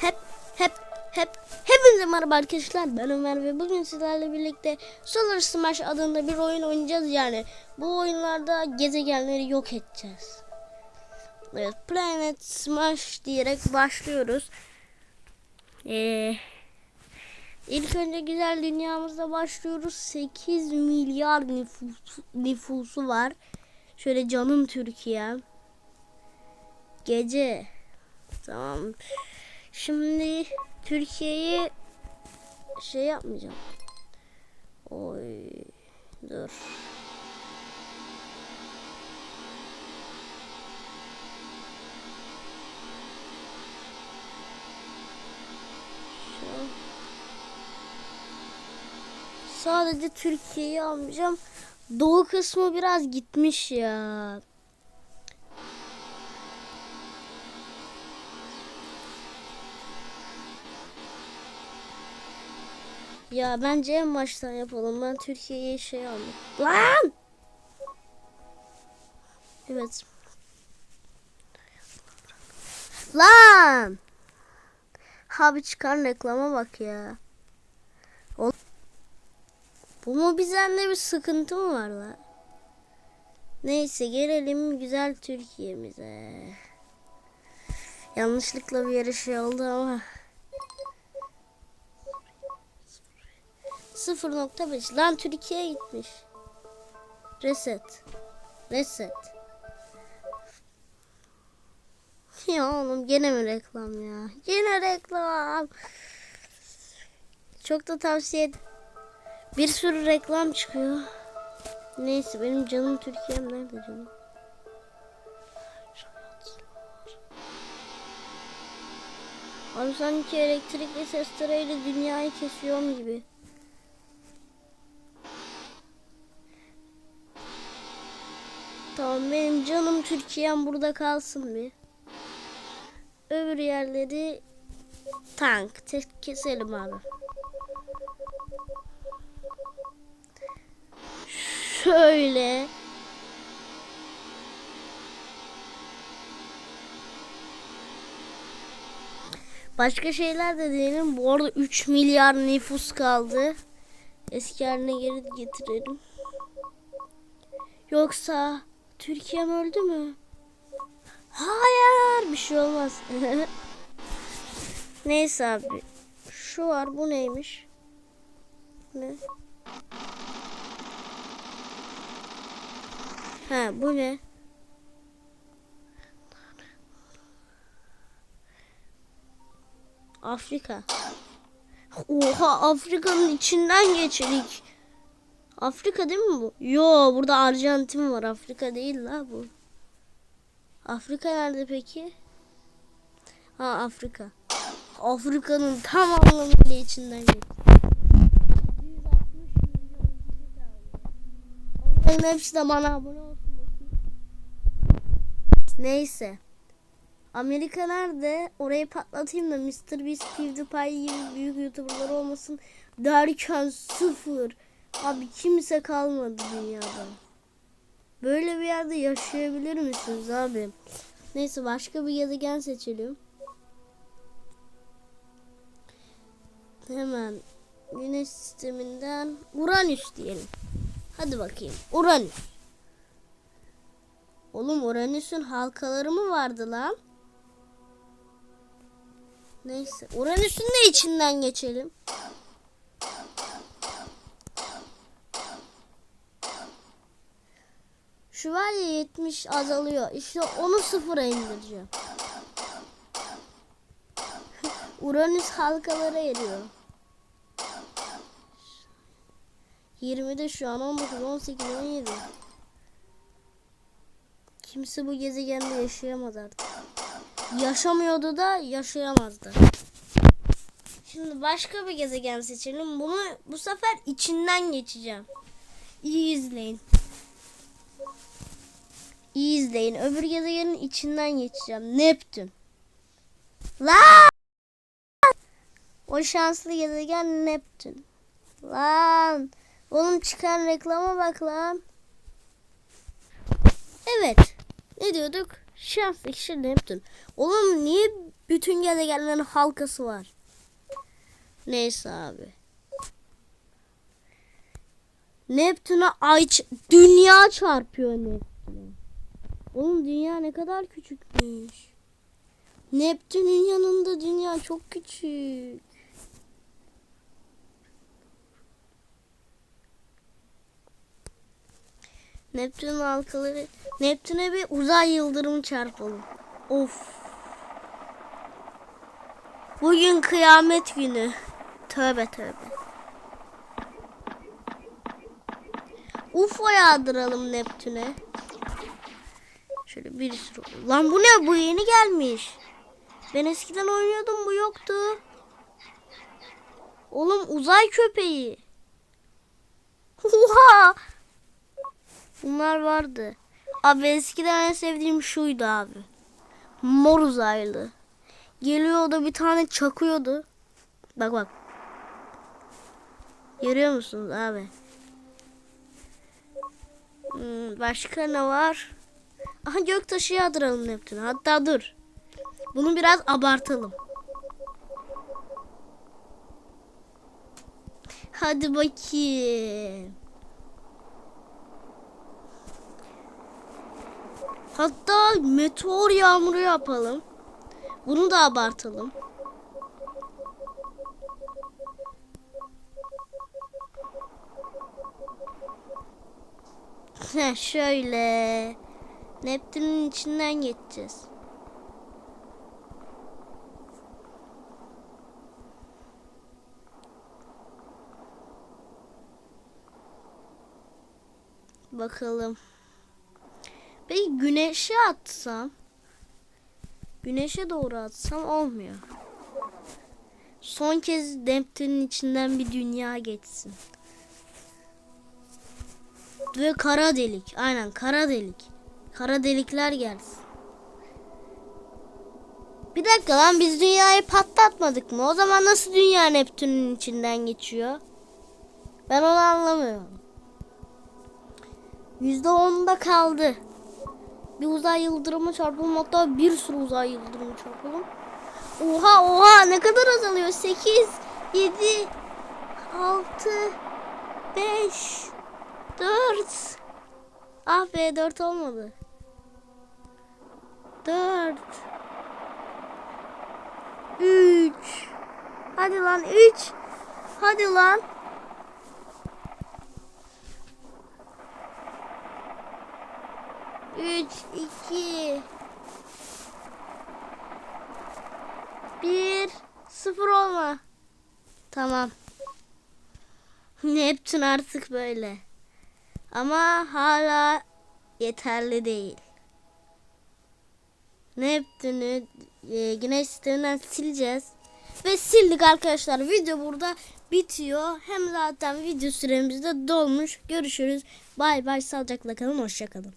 Hep hep hep hepinize merhaba arkadaşlar ben Ömer ve bugün sizlerle birlikte Solar Smash adında bir oyun oynayacağız yani bu oyunlarda gezegenleri yok edeceğiz. Evet Planet Smash diyerek başlıyoruz. Ee, ilk önce güzel dünyamızda başlıyoruz 8 milyar nüfusu, nüfusu var. Şöyle canım Türkiye. Gece. Tamam. Şimdi Türkiye'yi şey yapmayacağım. Oy. Dur. Sadece Türkiye'yi almayacağım. Doğu kısmı biraz gitmiş ya. Ya bence en baştan yapalım. Ben Türkiye'ye şey aldım. Lan! Evet. Lan! Abi çıkan reklama bak ya. O... Bu mu bizden bir sıkıntı mı var lan? Neyse gelelim güzel Türkiye'mize. Yanlışlıkla bir yere şey oldu ama. 0.5 lan Türkiye gitmiş. Reset. Reset. Ya oğlum gene mi reklam ya? Gene reklam. Çok da tavsiye ed- Bir sürü reklam çıkıyor. Neyse benim canım Türkiye'm nerede canım? Abi sanki elektrikli testereyle dünyayı kesiyorum gibi. Tamam benim canım Türkiye'm burada kalsın bir. Öbür yerleri tank keselim abi. Şöyle. Başka şeyler de diyelim. Bu arada 3 milyar nüfus kaldı. Eski haline geri getirelim. Yoksa Türkiye'm öldü mü? Hayır bir şey olmaz. Neyse abi. Şu var bu neymiş? Ne? Ha bu ne? Afrika. Oha Afrika'nın içinden geçerik. Afrika değil mi bu? Yo burada Arjantin var. Afrika değil la bu. Afrika nerede peki? Ha Afrika. Afrika'nın tam anlamıyla içinden geçti. 760 milyon kişi kaldı. Onların hepsi de bana abone olsun. Neyse. Amerika nerede? Orayı patlatayım da Mr. Beast, PewDiePie gibi büyük YouTuber'lar olmasın derken sıfır. Abi kimse kalmadı dünyada. Böyle bir yerde yaşayabilir misiniz abi? Neyse başka bir gezegen seçelim. Hemen Güneş sisteminden Uranüs diyelim. Hadi bakayım. Uranüs. Oğlum Uranüs'ün halkaları mı vardı lan? Neyse. Uranüs'ün de içinden geçelim. Şu var ya 70 azalıyor. İşte onu sıfıra indireceğim. Uranüs halkalara eriyor. 20'de şu an 19, 18, 17. Kimse bu gezegende yaşayamaz artık. Yaşamıyordu da yaşayamazdı. Şimdi başka bir gezegen seçelim. Bunu bu sefer içinden geçeceğim. İyi izleyin. İyi izleyin. Öbür gezegenin içinden geçeceğim. Neptün. Lan! O şanslı gezegen Neptün. Lan! Oğlum çıkan reklama bak lan. Evet. Ne diyorduk? Şans ekşi Neptün. Oğlum niye bütün gezegenlerin halkası var? Neyse abi. Neptün'e ay dünya çarpıyor Neptün'e. Oğlum dünya ne kadar küçükmüş. Neptün'ün yanında dünya çok küçük. Neptün'ün halkaları Neptün'e bir uzay yıldırımı çarpalım. Of. Bugün kıyamet günü. Tövbe tövbe. UFO yağdıralım Neptün'e. Şöyle bir sürü. Lan bu ne? Bu yeni gelmiş. Ben eskiden oynuyordum bu yoktu. Oğlum uzay köpeği. Oha! Bunlar vardı. Abi eskiden en sevdiğim şuydu abi. Mor uzaylı. Geliyordu bir tane çakıyordu. Bak bak. Görüyor musunuz abi? Hmm, başka ne var? Aha göktaşı yağdıralım Neptün'e. Hatta dur. Bunu biraz abartalım. Hadi bakayım. Hatta meteor yağmuru yapalım. Bunu da abartalım. Heh, şöyle. Neptün'ün içinden geçeceğiz. Bakalım. Peki güneşe atsam? Güneşe doğru atsam olmuyor. Son kez Neptün'ün içinden bir dünya geçsin. Ve kara delik. Aynen kara delik. Kara delikler gelsin. Bir dakika lan biz dünyayı patlatmadık mı? O zaman nasıl dünya Neptün'ün içinden geçiyor? Ben onu anlamıyorum. Yüzde onda kaldı. Bir uzay yıldırımı çarpalım hatta bir sürü uzay yıldırımı çarpalım. Oha oha ne kadar azalıyor? 8, 7, 6, 5, 4. Ah be 4 olmadı. 4. 3. Hadi lan 3. Hadi lan. Üç, iki, bir, sıfır olma. Tamam. Neptün artık böyle. Ama hala yeterli değil. Neptün'ü e, güneş sisteminden sileceğiz. Ve sildik arkadaşlar. Video burada bitiyor. Hem zaten video süremiz de dolmuş. Görüşürüz. Bay bay. Sağlıcakla kalın. Hoşça kalın.